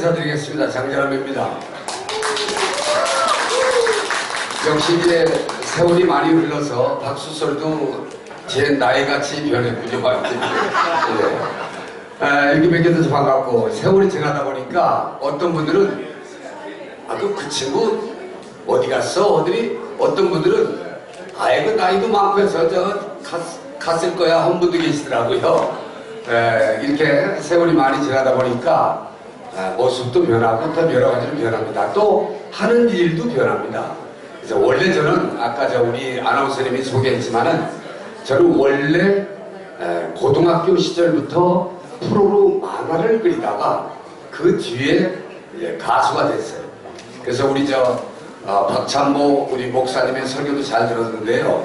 인사드리겠습니다. 장재람입니다. 역시 이제 세월이 많이 흘러서 박수 소리도 제 나이같이 변했군요. 완전히. 예. 아, 이렇게 뵙게 돼서 반갑고 세월이 지나다 보니까 어떤 분들은 아그 그 친구 어디 갔어? 어들이 어떤 분들은 아이고 나이도 많고 해서 저 갔, 갔을 거야 한 분도 계시더라고요. 에, 이렇게 세월이 많이 지나다 보니까 아, 모습도 변하고 또 여러 가지로 변합니다. 또 하는 일도 변합니다. 그래서 원래 저는 아까 저 우리 아나운서님이 소개했지만은 저는 원래 에, 고등학교 시절부터 프로로 만화를 그리다가 그 뒤에 이제 가수가 됐어요. 그래서 우리 저 어, 박찬모 우리 목사님의 설교도 잘 들었는데요.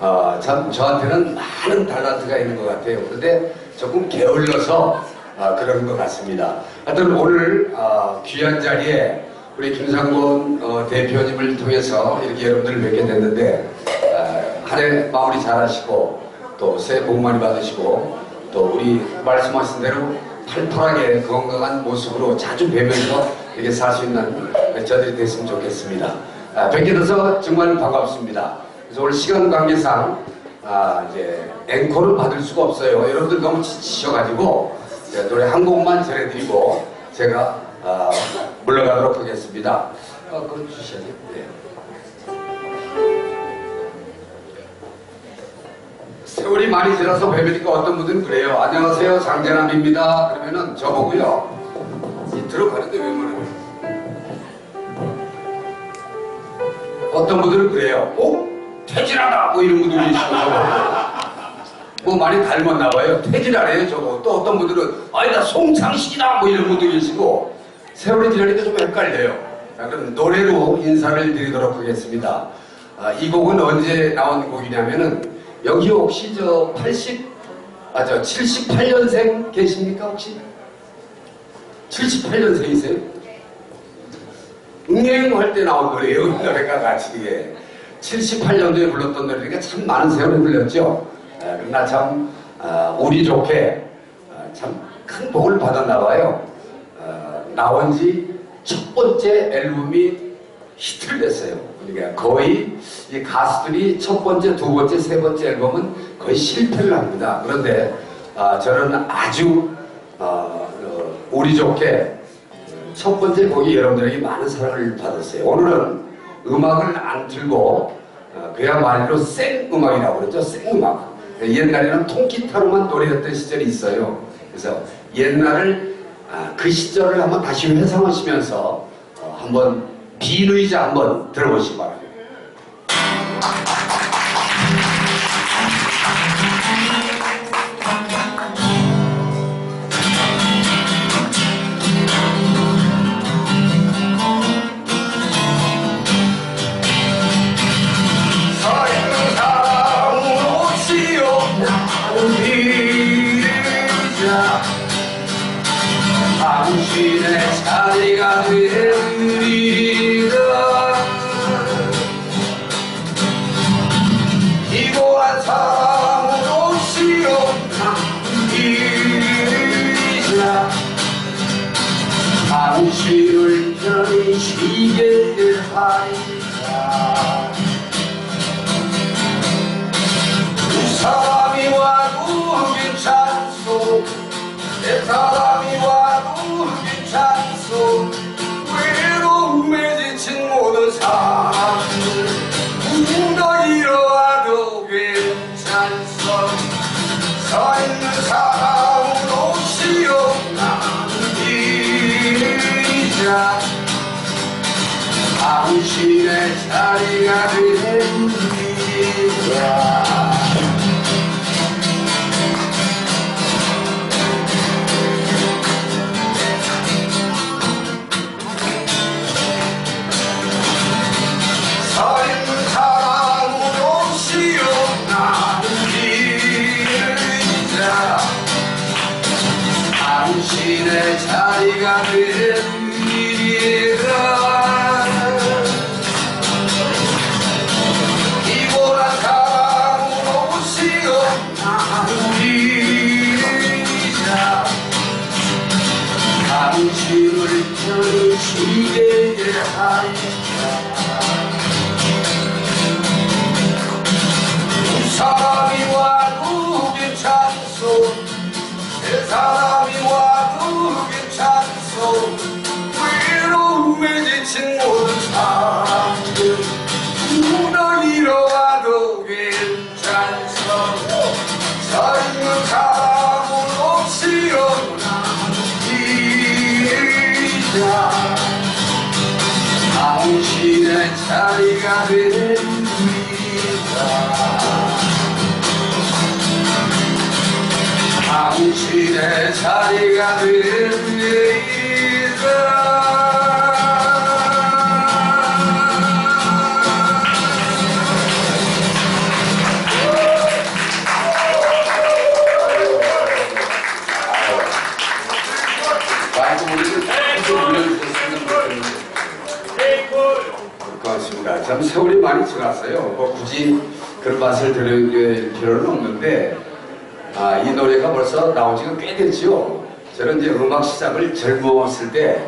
어, 참 저한테는 많은 달란트가 있는 것 같아요. 그런데 조금 게을러서 어, 그런 것 같습니다. 하여튼 오늘 어, 귀한 자리에 우리 김상곤 어, 대표님을 통해서 이렇게 여러분들을 뵙게 됐는데 어, 한해 마무리 잘하시고 또 새해 복 많이 받으시고 또 우리 말씀하신 대로 팔팔하게 건강한 모습으로 자주 뵈면서 이렇게 살 수 있는 저들이 됐으면 좋겠습니다. 아, 뵙게 돼서 정말 반갑습니다. 그래서 오늘 시간 관계상 아, 이제 앵콜을 받을 수가 없어요. 여러분들 너무 지치셔가지고 노래 한 곡만 전해드리고 제가 아, 물러가도록 하겠습니다. 어, 그거 주셔야죠. 네. 세월이 많이 지나서 뵈니까 어떤 분들은 그래요. 안녕하세요, 장재남입니다. 그러면은 저보고요. 이 들어가는데 왜 말해요? 어떤 분들은 그래요. 어? 퇴진하다! 뭐 이런 분들이 있어서. 뭐 많이 닮았나 봐요. 퇴진하래요, 저거. 또 어떤 분들은 아니다, 송창식이다! 뭐 이런 분도 계시고. 세월이 지나니까 좀 헷갈려요. 자, 그럼 노래로 인사를 드리도록 하겠습니다. 아, 이 곡은 언제 나온 곡이냐면은 여기 혹시 저 80, 아, 저 78년생 계십니까, 혹시? 78년생이세요? 응애응할 때 나온 노래예요, 이 노래가 같이. 예. 78년도에 불렀던 노래니까 참 많은 세월이 흘렀죠. 아, 그러나 참, 아, 우리 좋게 아, 참큰 복을 받았나 봐요. 아, 나온 지 첫 번째 앨범이 히트를 냈어요. 그러니까 거의 이 가수들이 첫 번째, 두 번째, 세 번째 앨범은 거의 실패를 합니다. 그런데 아, 저는 아주 어, 어, 우리 좋게 첫 번째 곡이 여러분들에게 많은 사랑을 받았어요. 오늘은 음악을 안 틀고 어, 그야말로 생 음악이라고 그러죠. 생 음악. 옛날에는 통기타로만 노래했던 시절이 있어요. 그래서 옛날을 아, 그 시절을 한번 다시 회상하시면서 어, 한번 빈 의자 한번 들어보시기 바랍니다. 당신의 자리가 되리라. 이고한 사랑으로 비자 당신을 편히 쉬게 하리라. 두 사람이 와도 괜찮소. 내 사람 당신의 자 물 자리가 됩니다 당신의 자리가 됩니다. 났어요. 뭐 굳이 그런 맛을 들을 필요는 없는데 아, 이 노래가 벌써 나온 지가 꽤 됐죠. 저는 이제 음악 시작을 젊었을 때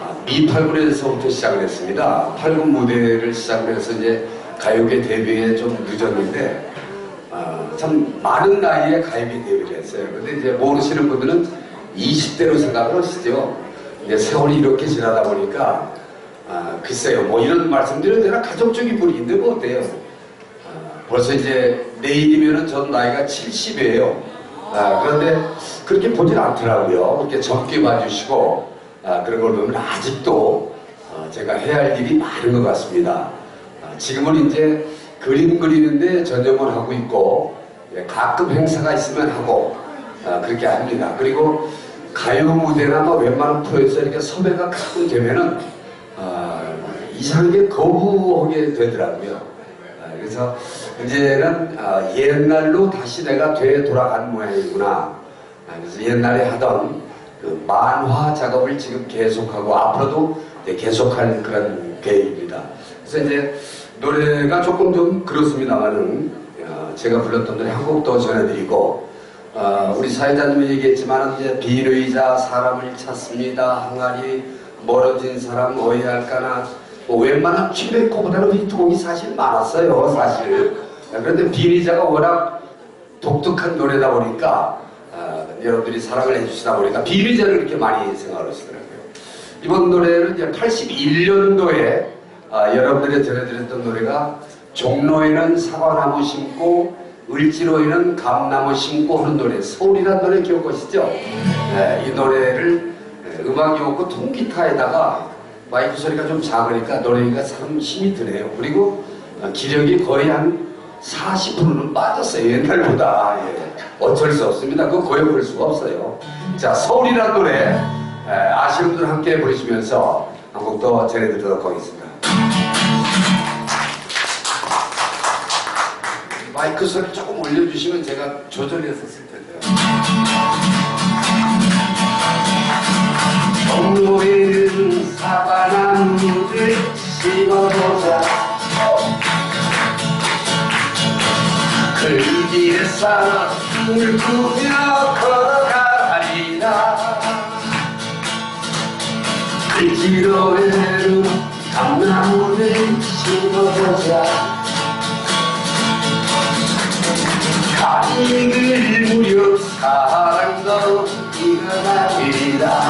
아, 미팔군에서부터 시작을 했습니다. 팔군 무대를 시작을 해서 이제 가요계 데뷔에 좀 늦었는데 아, 참 많은 나이에 가요계 데뷔를 했어요. 근데 이제 모르시는 분들은 20대로 생각을 하시죠. 이제 세월이 이렇게 지나다 보니까 아, 글쎄요, 뭐 이런 말씀드리는 데는 가족적인 분인데 뭐 어때요? 아, 벌써 이제 내일이면은 전 나이가 70이에요. 아, 그런데 그렇게 보진 않더라고요. 이렇게 젊게 봐주시고, 아, 그런 걸 보면 아직도 어, 제가 해야 할 일이 많은 것 같습니다. 아, 지금은 이제 그림 그리는데 전념을 하고 있고, 예, 가끔 행사가 있으면 하고, 아, 그렇게 합니다. 그리고 가요 무대나 뭐 웬만한 프로에서 이렇게 섭외가 가끔 되면은, 아, 이상하게 거부하게 되더라고요. 아, 그래서 이제는 아, 옛날로 다시 내가 되 돌아간 모양이구나. 아, 그래서 옛날에 하던 그 만화 작업을 지금 계속하고 앞으로도 계속할 그런 계획입니다. 그래서 이제 노래가 조금 좀 그렇습니다만은 아, 제가 불렀던 노래 한 곡 더 전해드리고 아, 우리 사회자님이 얘기했지만 이제 비의자 사람을 찾습니다. 항아리 멀어진 사람 어이할까나 뭐 웬만한 최백호보다는 히트곡이 사실 많았어요 사실 그런데 비리자가 워낙 독특한 노래다 보니까 아, 여러분들이 사랑을 해주시다 보니까 비리자를 이렇게 많이 생각을 하시더라고요 이번 노래는 이제 81년도에 아, 여러분들이 전해드렸던 노래가 종로에는 사과나무 심고 을지로에는 감나무 심고 하는 노래 서울이라는 노래 기억하시죠? 네, 이 노래를 네, 음악이 없고 통기타에다가 마이크 소리가 좀 작으니까 노래가 참 힘이 드네요. 그리고 어, 기력이 거의 한 40%는 빠졌어요. 옛날보다. 예. 어쩔 수 없습니다. 그거 고역할 수가 없어요. 자, 서울이라는 노래 에, 아시는 분들 함께 부르시면서 한 곡 더 전해드리도록 하겠습니다. 마이크 소리 조금 올려주시면 제가 조절해서 쓸 텐데요. 꿈을 꾸며 걸어가리라. 글지로에는 감나무를 심어보자. 가익을 무렵 사랑도 일어나리라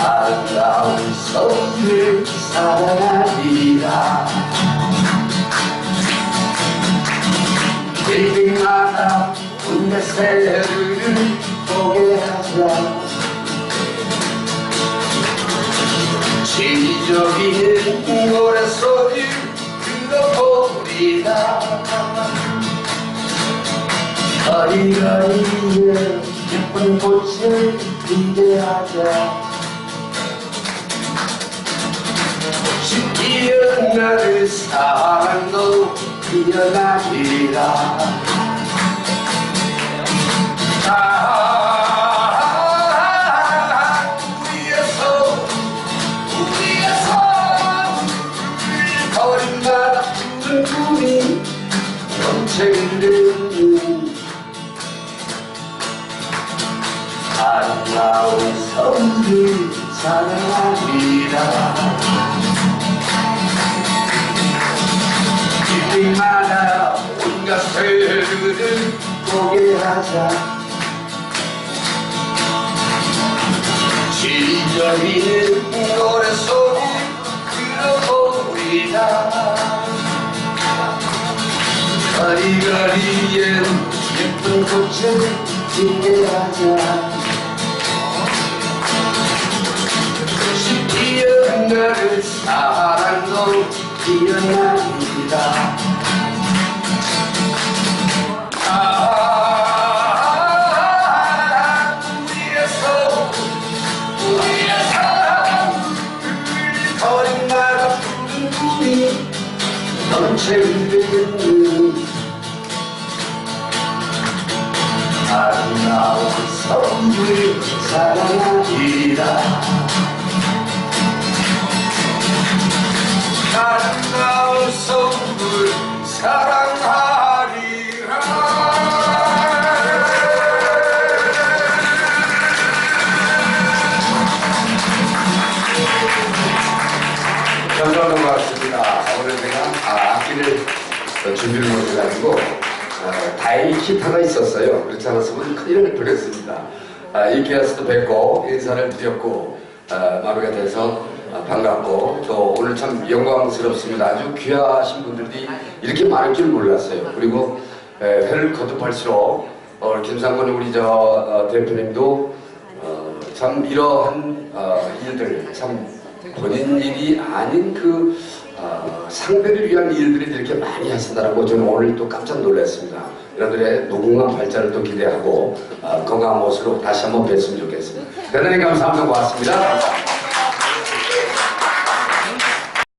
아름다운 서울을 사랑하리라 빌딩마다 군대 새를 보게 하자. 지저귀는 노래소리 들어보리라 거리거리에 예쁜 꽃을 기대하자 이은 나를 사랑도 너 그녀나이라. 아름다운 성들 사랑합니다 새들을 보게 하자. 지저귀는 노래소리 들어보이다. 거리거리엔 예쁜 꽃을 피게 하자. 다시 피어나는 사랑도 피어납니다 아름다운 선물 사랑하리라 아름다운 선물 사랑하리라 감사합니다. 오늘 제가 아, 악기를 어, 준비를 못해가지고 어, 다행히 기타가 있었어요. 그렇지 않았으면 큰일 날 뻔했습니다. 아, 이기아스도 뵙고 인사를 드렸고 아, 마루가 돼서 아, 반갑고 또 오늘 참 영광스럽습니다. 아주 귀하신 분들이 이렇게 많을 줄 몰랐어요. 그리고 에, 회를 거듭할수록 어, 김상곤 우리 저 어, 대표님도 어, 참 이러한 어, 일들 참 본인 일이 아닌 그 어, 상대를 위한 일들을 이렇게 많이 하신다라고 저는 오늘 또 깜짝 놀랐습니다. 여러분들의 노궁한 발전을 또 기대하고 어, 건강한 모습으로 다시 한번 뵀으면 좋겠습니다. 대단히 감사합니다. 고맙습니다.